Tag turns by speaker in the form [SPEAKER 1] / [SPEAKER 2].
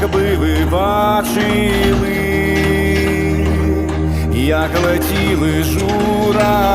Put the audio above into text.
[SPEAKER 1] Якби ви бачили, як летіли журавлі,